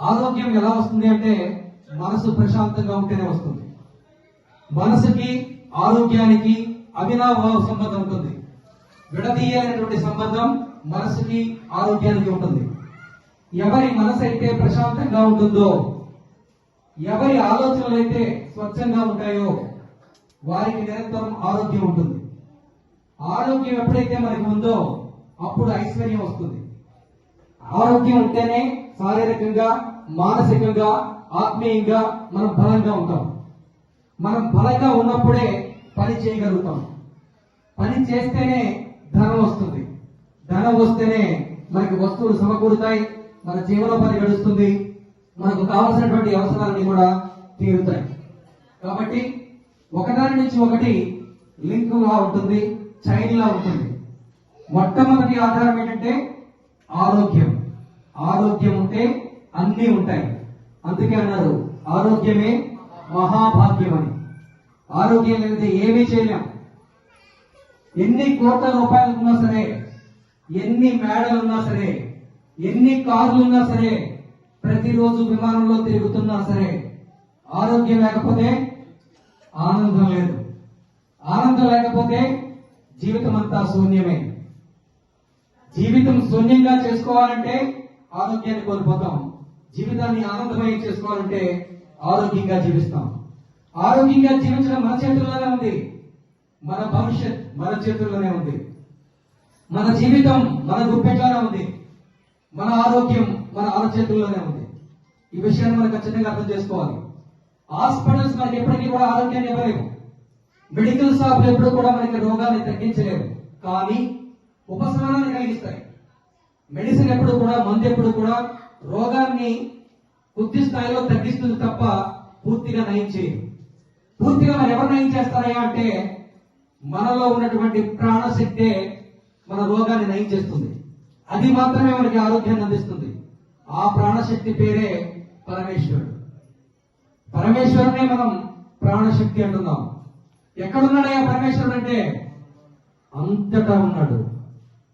ఆరోగ్యం ఎలా వస్తుంది అంటే మనసు ప్రశాంతంగా ఉంటేనే వస్తుంది. మనసుకి ఆరోగ్యానికి అవినాభావ సంబంధం ఉంటుంది. విడదీయలేనటువంటి సంబంధం మనసుకి ఆరోగ్యానికి ఉంటుంది. ఎవరి మనసు అయితే ప్రశాంతంగా ఉంటుందో ఎవరి ఆలోచనలు అయితే స్వచ్ఛంగా ఉంటాయో వారికి నిరంతరం ఆరోగ్యం ఉంటుంది. ఆరోగ్యం ఎప్పుడైతే మనకు ఉందో అప్పుడు ఐశ్వర్యం వస్తుంది. ఆరోగ్యం ఉంటేనే శారీరకంగా మానసికంగా ఆత్మీయంగా మనం బలంగా ఉంటాం. మనం బలంగా ఉన్నప్పుడే పని చేయగలుగుతాం. పని చేస్తేనే ధనం వస్తుంది. ధనం వస్తేనే మనకి వస్తువులు సమకూరుతాయి మన జీవనోపాధి గడుస్తుంది మనకు కావలసినటువంటి అవసరాలన్నీ కూడా తీరుతాయి. కాబట్టి ఒకదాని నుంచి ఒకటి లింక్లా ఉంటుంది చైన్లా ఉంటుంది. మొట్టమొదటి ఆధారం ఏంటంటే ఆరోగ్యం. ఆరోగ్యం ఉంటే అన్నీ ఉంటాయి. అందుకే అన్నారు ఆరోగ్యమే మహాభాగ్యం అని ఆరోగ్యం లేకపోతే ఏమీ చేయలేం. ఎన్ని కోట్ల రూపాయలు ఉన్నా సరే ఎన్ని మేడలు ఉన్నా సరే ఎన్ని కార్లు ఉన్నా సరే ప్రతిరోజు విమానంలో తిరుగుతున్నా సరే ఆరోగ్యం లేకపోతే ఆనందం లేదు. ఆనందం లేకపోతే జీవితం అంతా శూన్యమే. జీవితం శూన్యంగా చేసుకోవాలంటే ఆరోగ్యాన్ని కోల్పోతాం. జీవితాన్ని ఆనందమయం చేసుకోవాలంటే ఆరోగ్యంగా జీవిస్తాం. ఆరోగ్యంగా జీవించడం మన చేతుల్లోనే ఉంది. మన భవిష్యత్ మన చేతుల్లోనే ఉంది. మన జీవితం మన గుప్పెట్లోనే ఉంది. మన ఆరోగ్యం మన అరచేతుల్లోనే ఉంది. ఈ విషయాన్ని మనం ఖచ్చితంగా అర్థం చేసుకోవాలి. హాస్పిటల్స్ మనకి ఎప్పటికీ కూడా ఆరోగ్యాన్ని ఇవ్వలేవు. మెడికల్ షాపులు ఎప్పుడు కూడా మనకి రోగాన్ని తగ్గించలేవు. కానీ ఉపశమనాన్ని కలిగిస్తాయి. మెడిసిన్ ఎప్పుడు కూడా మందు ఎప్పుడు కూడా రోగాన్ని కొద్ది స్థాయిలో తగ్గిస్తుంది తప్ప పూర్తిగా నయం చేయదు. పూర్తిగా మరి ఎవరు నయం చేస్తారయ్యా అంటే మనలో ఉన్నటువంటి ప్రాణశక్తే మన రోగాన్ని నయం చేస్తుంది. అది మాత్రమే మనకి ఆరోగ్యాన్ని అందిస్తుంది. ఆ ప్రాణశక్తి పేరే పరమేశ్వరుడు. పరమేశ్వరునే మనం ప్రాణశక్తి అంటున్నాం. ఎక్కడున్నాడయ్యా పరమేశ్వరుడు అంటే? అంతటా ఉన్నాడు.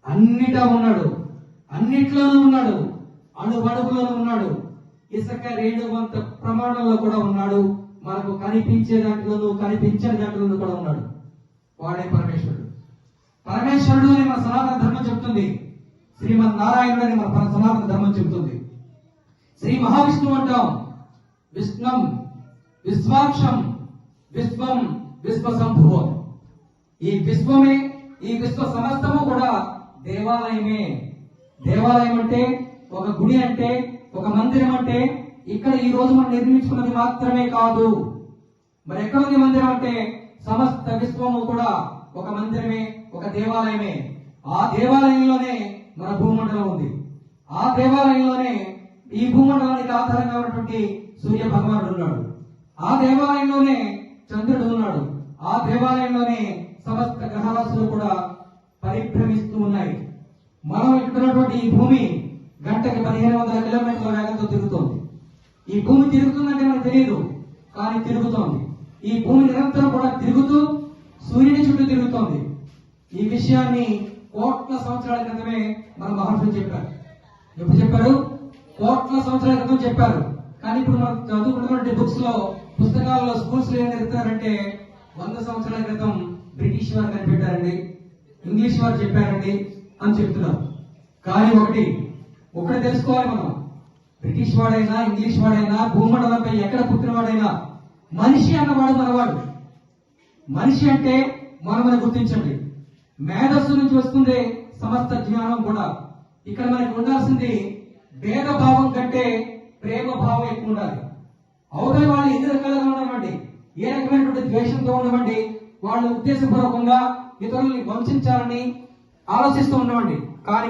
అన్నిటా ఉన్నాడు. అన్నిట్లోనూ ఉన్నాడు. అణువణువులోనూ ఉన్నాడు. ఇసుక రేణువంత ప్రమాణంలో కూడా ఉన్నాడు. మనకు కనిపించే దాంట్లోనూ కనిపించని దాంట్లోనూ కూడా ఉన్నాడు. వాడే పరమేశ్వరుడు. పరమేశ్వరుడు అని మన సనాతన ధర్మం చెప్తుంది. శ్రీమద్ నారాయణుడు అని మన సనాతన ధర్మం చెబుతుంది శ్రీ మహావిష్ణువు అంటాం. విష్ణం విశ్వాక్షం విశ్వం విశ్వ సంభువం ఈ విశ్వమే ఈ విశ్వ సమస్తము కూడా దేవాలయమే. దేవాలయం అంటే ఒక గుడి అంటే ఒక మందిరం అంటే ఇక్కడ ఈ రోజు మనం నిర్మించుకున్నది మాత్రమే కాదు. మరి ఎక్కడ ఉంది మందిరం అంటే సమస్త విశ్వము కూడా ఒక మందిరమే ఒక దేవాలయమే. ఆ దేవాలయంలోనే మన భూమండలం ఉంది. ఆ దేవాలయంలోనే ఈ భూమండలానికి ఆధారంగా ఉన్నటువంటి సూర్య భగవానుడు ఉన్నాడు. ఆ దేవాలయంలోనే చంద్రుడు ఉన్నాడు. ఆ దేవాలయంలోనే సమస్త గ్రహరాశులు కూడా పరిభ్రమిస్తూ ఉన్నాయి. మనం ఇక్కడ ఉన్నటువంటి ఈ భూమి పదిహేను వందల కిలోమీటర్ల వేగంతో తిరుగుతోంది. ఈ భూమి తిరుగుతుందంటే మనకు తెలియదు కానీ తిరుగుతోంది. ఈ భూమి నిరంతరం కూడా తిరుగుతూ సూర్యుని చుట్టూ తిరుగుతోంది. ఈ విషయాన్ని కోట్ల సంవత్సరాల క్రితమే మన మహర్షులు చెప్పారు. ఎప్పుడు చెప్పారు? కోట్ల సంవత్సరాల క్రితం చెప్పారు. కానీ ఇప్పుడు మనం చదువుకుంటున్నటువంటి బుక్స్లో పుస్తకాల్లో స్కూల్స్లో ఏం చెప్తారంటే వంద సంవత్సరాల క్రితం బ్రిటిష్ వారు కనిపెట్టారండి ఇంగ్లీష్ వారు చెప్పారండి అని చెప్తున్నారు. కానీ ఒకటి ఒకటి తెలుసుకోవాలి మనం. బ్రిటిష్ వాడైనా ఇంగ్లీష్ వాడైనా భూమండలంపై ఎక్కడ పుట్టినవాడైనా మనిషి అన్నవాడు మనవాడు. మనిషి అంటే మనమని గుర్తించండి. మేధస్సు నుంచి వస్తుంది సమస్త జ్ఞానం కూడా. ఇక్కడ మనకి ఉండాల్సింది భేదభావం కంటే ప్రేమ భావం ఎక్కువ ఉండాలి. అవతల వాళ్ళు ఎన్ని రకాలుగా ఉండమండి? ఏ రకమైనటువంటి ద్వేషంతో ఉండమండి? వాళ్ళు ఉద్దేశపూర్వకంగా ఇతరుల్ని వంచాలని ఆలోచిస్తూ ఉండమండి. కానీ